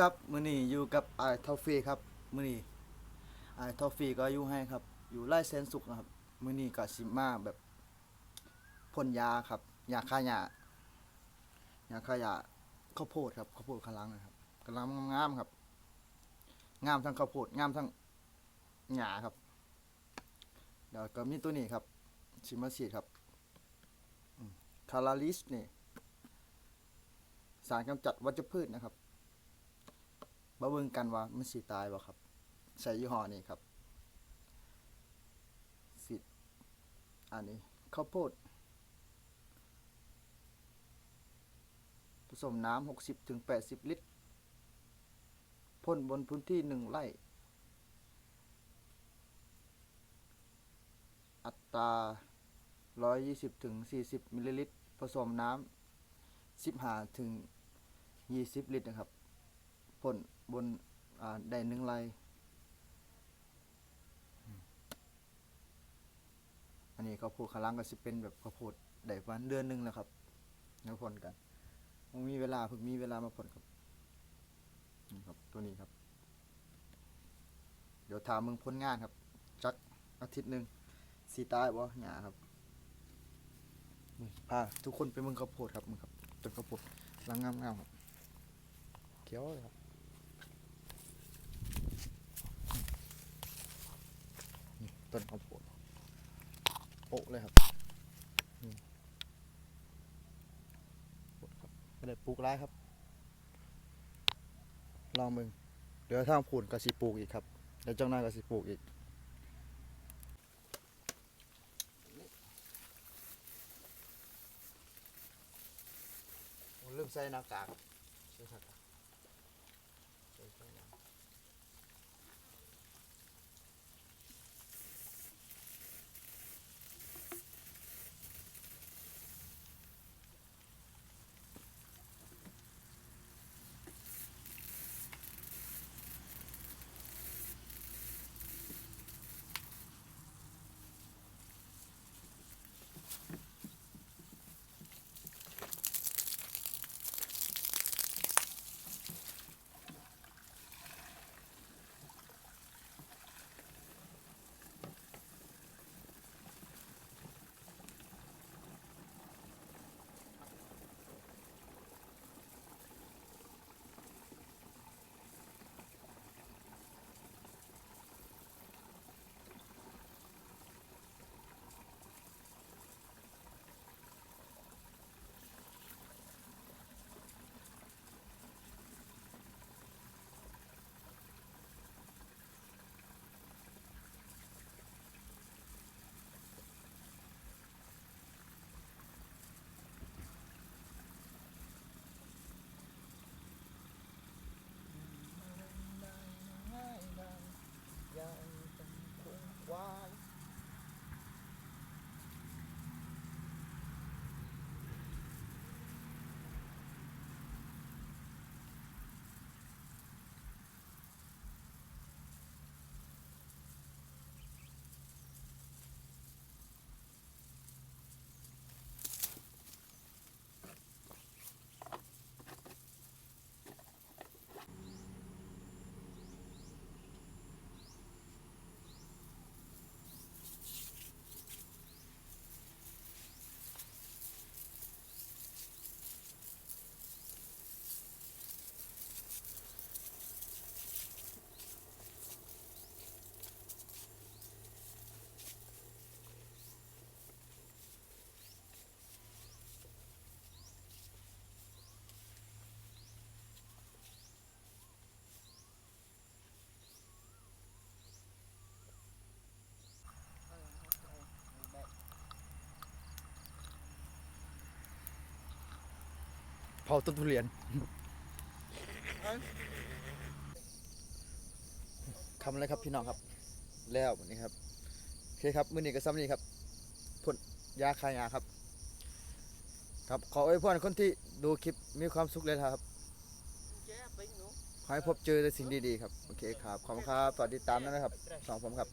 ครับมื้อนี้อยู่กับไอทอฟฟี่ครับมื้อนี้ไอทอฟฟี่ก็อยู่ให้ครับ อยู่ไร่แสนสุขนะครับมื้อนี้ก็สิมาแบบพ่นยาครับยาฆ่าหญ้ายาฆ่าหญ้าข้าวโพดครับข้าวโพดกำลังนะครับกำลังงามครับ งามทั้งข้าวโพดงามทั้งหญ้าครับเดี๋ยวก็มีตัวนี้ครับชิมาฉีครับคาราลิสนี่สารกำจัดวัชพืชนะครับ มาเบิ่งกันว่ามันสิตายบ่ครับ ใส่ยี่ห้อนี้ครับสิอันนี้ข้าวโพดผสมน้ำ60ถึง80ลิตรพ่นบนพื้นที่1ไร่ อัตรา120ถึง40มิลลิลิตรผสมน้ำ15ถึง20ลิตรนะครับ พ่นบนอ่าได้หนึ่งไรอืมอันนี้ข้าวโพดขาลังก็สิเป็นแบบข้าวโพดได้ประมาณเดือนหนึ่งแล้วครับแล้วพ่นกันผมมีเวลาเพิ่งมีเวลามาพ่นครับนี่ครับ ตัวนี้ครับ เดี๋ยวถามมึงพ้นงานครับจักอาทิตย์หนึ่งสีตายบ่หยาครับนี่พาทุกคนไปมึงข้าวโพดครับมึงครับต้นข้าวโพดลังงามๆครับเขียวเลยครับ นี่ ต้นข้าวโพดโปะเลยครับนี่โปะครับไม่ได้ปลูกไรครับ ลองมึง เดี๋ยวทางพูนก็สิปลูกอีกครับ เดี๋ยวจังหน้าก็สิปลูกอีกผมลืมใส่หน้ากากใส่หน้ากาก เผาต้นทุเรียนคำอะไรครับพี่น้องครับ แล้ววันนี้ครับโอเคครับมื้อนี้ก็ซ้ำนี้ครับพ่นยาคายาครับ ครับขออวยพรคนที่ดูคลิปมีความสุขเลยครับขอให้พบเจอแต่สิ่งดีๆครับ โอเคครับ ขอบคุณครับสวัสดีตามนั้นนะครับสองผมครับ